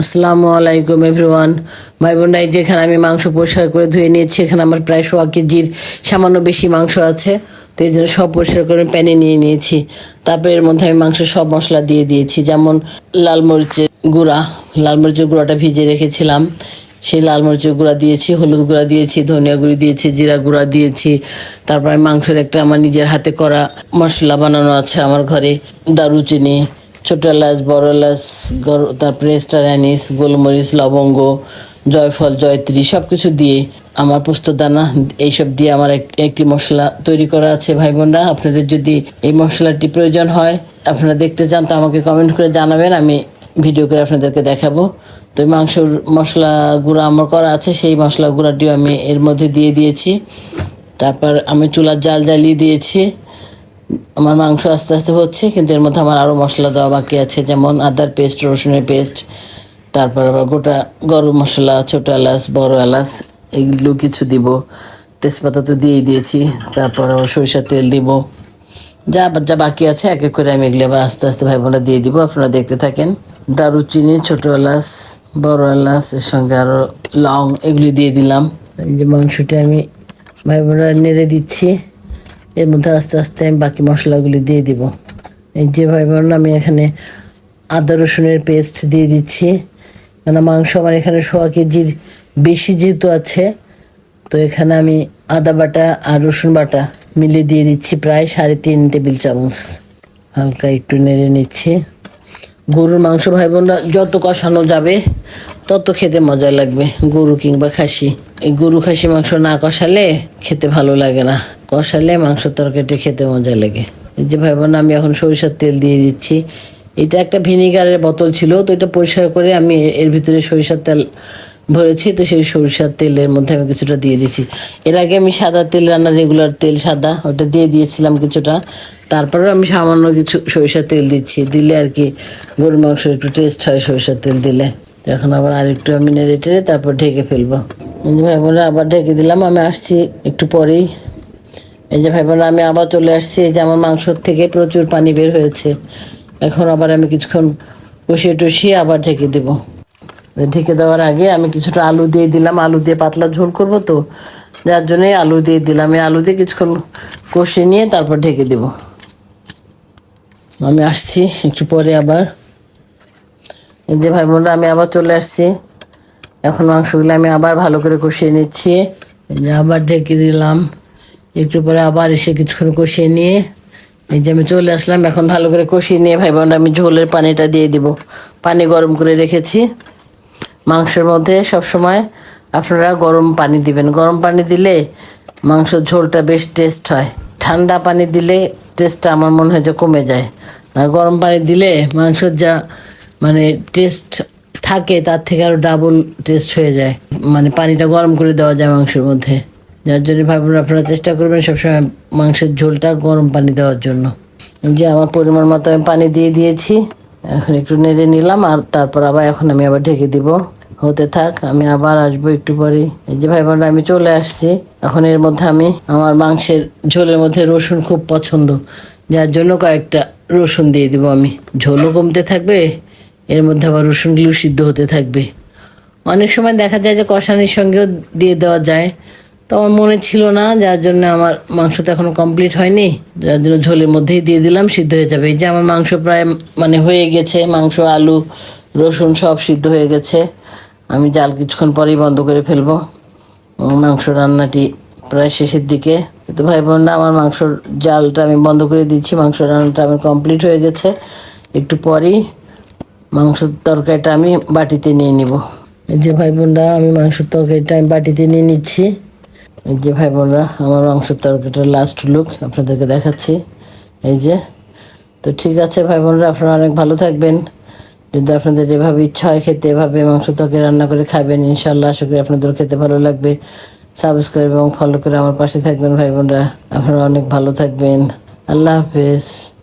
আসসালামু আলাইকুম এভরিওয়ান ভাই বোনরা এই যেখানে আমি মাংস পরিষ্কার করে ধুয়ে নিয়েছি, এখানে আমার প্রায় সোয়া কেজির সামান্য বেশি মাংস আছে। তো এই জন্য সব পরিষ্কার করে প্যানে নিয়ে নিয়েছি। তারপরে এর মধ্যে আমি মাংস সব মশলা দিয়ে দিয়েছি, যেমন লাল মরিচের গুঁড়া। লাল মরিচের গুঁড়াটা ভিজে রেখেছিলাম। সেই লাল মরিচের গুঁড়া দিয়েছি, হলুদ গুঁড়া দিয়েছি, ধনিয়া গুঁড়ি দিয়েছি, জিরা গুঁড়া দিয়েছি। তারপরে মাংসের একটা আমার নিজের হাতে করা মশলা বানানো আছে আমার ঘরে, দারুচিনি ছোট এলাচ, বড় এলাচ তারপরে স্টার অ্যানিস গোলমরিচ, লবঙ্গ, জয়ফল, জয়ত্রী সব কিছু দিয়ে আমার পোস্ত পোস্তদানা এইসব দিয়ে আমার এক- একটি মশলা তৈরি করা আছে। ভাই বোনরা, আপনাদের যদি এই মশলাটি প্রয়োজন হয়, আপনারা দেখতে চান, তো আমাকে কমেন্ট করে জানাবেন, আমি ভিডিও করে আপনাদেরকে দেখাবো। তো মাংসর মশলা গুঁড়া আমার করা আছে, সেই মশলা গুঁড়াটিও আমি এর মধ্যে দিয়ে দিয়েছি। তারপর আমি চুলার জাল জ্বালিয়ে দিয়েছি। আমার মাংস আস্তে আস্তে হচ্ছে, কিন্তু এর মধ্যে আমার আরও মশলা দেওয়া বাকি আছে, যেমন আদার পেস্ট, রসুনের পেস্ট, তারপর আবার গোটা গরম মশলা, ছোটো এলাচ, বড় এলাচ, এগুলো কিছু দিব। তেজপাতা তো দিয়েই দিয়েছি, তারপর আবার সরিষার তেল দিব। যা যা বাকি আছে, এক এক করে আমি এগুলো আবার আস্তে আস্তে ভাই বোনরা দিয়ে দিব, আপনারা দেখতে থাকেন। দারুচিনি, ছোটো এলাচ, বড় এলাচ, এর সঙ্গে আরও লং, এগুলি দিয়ে দিলাম। এই যে মাংসটা আমি ভাই বোনরা নেড়ে দিচ্ছি। এর মধ্যে আস্তে আস্তে আমি বাকি মশলাগুলি দিয়ে দিব। এই যে ভাই বোন, আমি এখানে আদা রসুনের পেস্ট দিয়ে দিচ্ছি। কেন মাংস আমার এখানে সোয়া কেজির বেশি যেহেতু আছে, তো এখানে আমি আদা বাটা আর রসুন বাটা মিলিয়ে দিয়ে দিচ্ছি প্রায় সাড়ে তিন টেবিল চামচ। হালকা একটু নেড়ে নিচ্ছি। গরুর মাংস ভাই বোনরা, যত কষানো যাবে, তত খেতে মজা লাগবে, গরু কিংবা খাসি। এই গরু খাসি মাংস না কষালে খেতে ভালো লাগে না। কষালে মাংস তরকারিটা খেতে মজা লাগে। এই যে ভাই বোন আমি এখন সরিষার তেল দিয়ে দিচ্ছি। এটা একটা ভিনিগারের বোতল ছিল, তো এটা পরিষ্কার করে আমি এর ভিতরে সরিষার তেল ভরেছি, তো সেই সরিষার তেলের মধ্যে আমি কিছুটা দিয়ে দিচ্ছি। এর আগে আমি সাদা তেল রান্না রেগুলার তেল সাদা, ওটা দিয়ে দিয়েছিলাম কিছুটা। তারপরেও আমি সামান্য কিছু সরিষার তেল দিচ্ছি। দিলে আর কি গরুর মাংস একটু টেস্ট হয় সরিষার তেল দিলে। এখন আবার আরেকটু আমি নেড়ে টেড়ে তারপর ঢেকে ফেলব। ভাই বোনেরা আবার ঢেকে দিলাম, আমি আসছি একটু পরেই। এই যে ভাই বোনেরা আমি আবার চলে আসছি। এই যে আমার মাংসর থেকে প্রচুর পানি বের হয়েছে। এখন আবার আমি কিছুক্ষণ কষিয়ে টষিয়ে আবার ঢেকে দেবো। ঢেকে দেওয়ার আগে আমি কিছুটা আলু দিয়ে দিলাম। আলু দিয়ে পাতলা ঝোল করব তো, যার জন্যই আলু দিয়ে দিলাম। এই আলু দিয়ে কিছুক্ষণ কষিয়ে নিয়ে তারপর ঢেকে দেব। আমি আসছি, একটু পরে আবার। এই যে ভাই বোনরা আমি আবার চলে আসছি। এখন মাংসগুলো আমি আবার ভালো করে কষিয়ে নিচ্ছি। এই যে আবার ঢেকে দিলাম। একটু পরে আবার এসে কিছুক্ষণ কষিয়ে নিয়ে, এই যে আমি চলে আসলাম, এখন ভালো করে কষিয়ে নিয়ে ভাই বোনরা, আমি ঝোলের পানিটা দিয়ে দিব। পানি গরম করে রেখেছি। মাংসের মধ্যে সব সময় আপনারা গরম পানি দিবেন। গরম পানি দিলে মাংসের ঝোলটা বেশ টেস্ট হয়। ঠান্ডা পানি দিলে টেস্টটা আমার মনে হয় যে কমে যায়। আর গরম পানি দিলে মাংসের যা মানে টেস্ট থাকে, তার থেকে আরও ডাবল টেস্ট হয়ে যায়। মানে পানিটা গরম করে দেওয়া যায় মাংসের মধ্যে। যার জন্য ভাবুন আপনারা চেষ্টা করবেন সবসময় মাংসের ঝোলটা গরম পানি দেওয়ার জন্য। যে আমার পরিমাণ মতো আমি পানি দিয়ে দিয়েছি, এখন একটু নেড়ে নিলাম আর তারপর আবার এখন আমি আবার ঢেকে দিব। হতে থাক, আমি আবার আসব একটু পরে এই যে ভাই বোনরা, আমি চলে আসছি। এখন এর মধ্যে আমি আমার মাংসের ঝোলের মধ্যে রসুন খুব পছন্দ। যার জন্য কয়েকটা রসুন দিয়ে দিব আমি। ঝোলও কমতে থাকবে, এর মধ্যে আবার রসুনগুলো সিদ্ধ হতে থাকবে। অনেক সময় দেখা যায় যে কষানির সঙ্গেও দিয়ে দেওয়া যায়। তো আমার মনে ছিল না, যার জন্য আমার মাংস তো এখনও কমপ্লিট হয়নি। যার জন্য ঝোলের মধ্যেই দিয়ে দিলাম, সিদ্ধ হয়ে যাবে। এই যে আমার মাংস প্রায় মানে হয়ে গেছে, মাংস, আলু, রসুন সব সিদ্ধ হয়ে গেছে। আমি জাল কিছুক্ষণ পরেই বন্ধ করে ফেলব। মাংস রান্নাটি প্রায় শেষের দিকে। তো ভাই বোনরা, আমার মাংসর জালটা আমি বন্ধ করে দিচ্ছি। মাংস রান্নাটা আমার কমপ্লিট হয়ে গেছে। একটু পরেই মাংসের তরকারিটা আমি বাটিতে নিয়ে নিব। এই যে ভাই বোনরা, আমি মাংসের তরকারিটা আমি বাটিতে নিয়ে নিচ্ছি। যে ভাই বোনরা, আমার মাংসের তরকারিটার লাস্ট লুক আপনাদেরকে দেখাচ্ছি। এই যে, তো ঠিক আছে ভাই বোনরা, আপনারা অনেক ভালো থাকবেন। যদি আপনাদের এভাবে ইচ্ছা হয় খেতে, এভাবে মাংস তরকারি রান্না করে খাবেন ইনশাল্লাহ আশা করি আপনাদের খেতে ভালো লাগবে। সাবস্ক্রাইব এবং ফলো করে আমার পাশে থাকবেন ভাই বোনরা। আপনারা অনেক ভালো থাকবেন। আল্লাহ হাফেজ।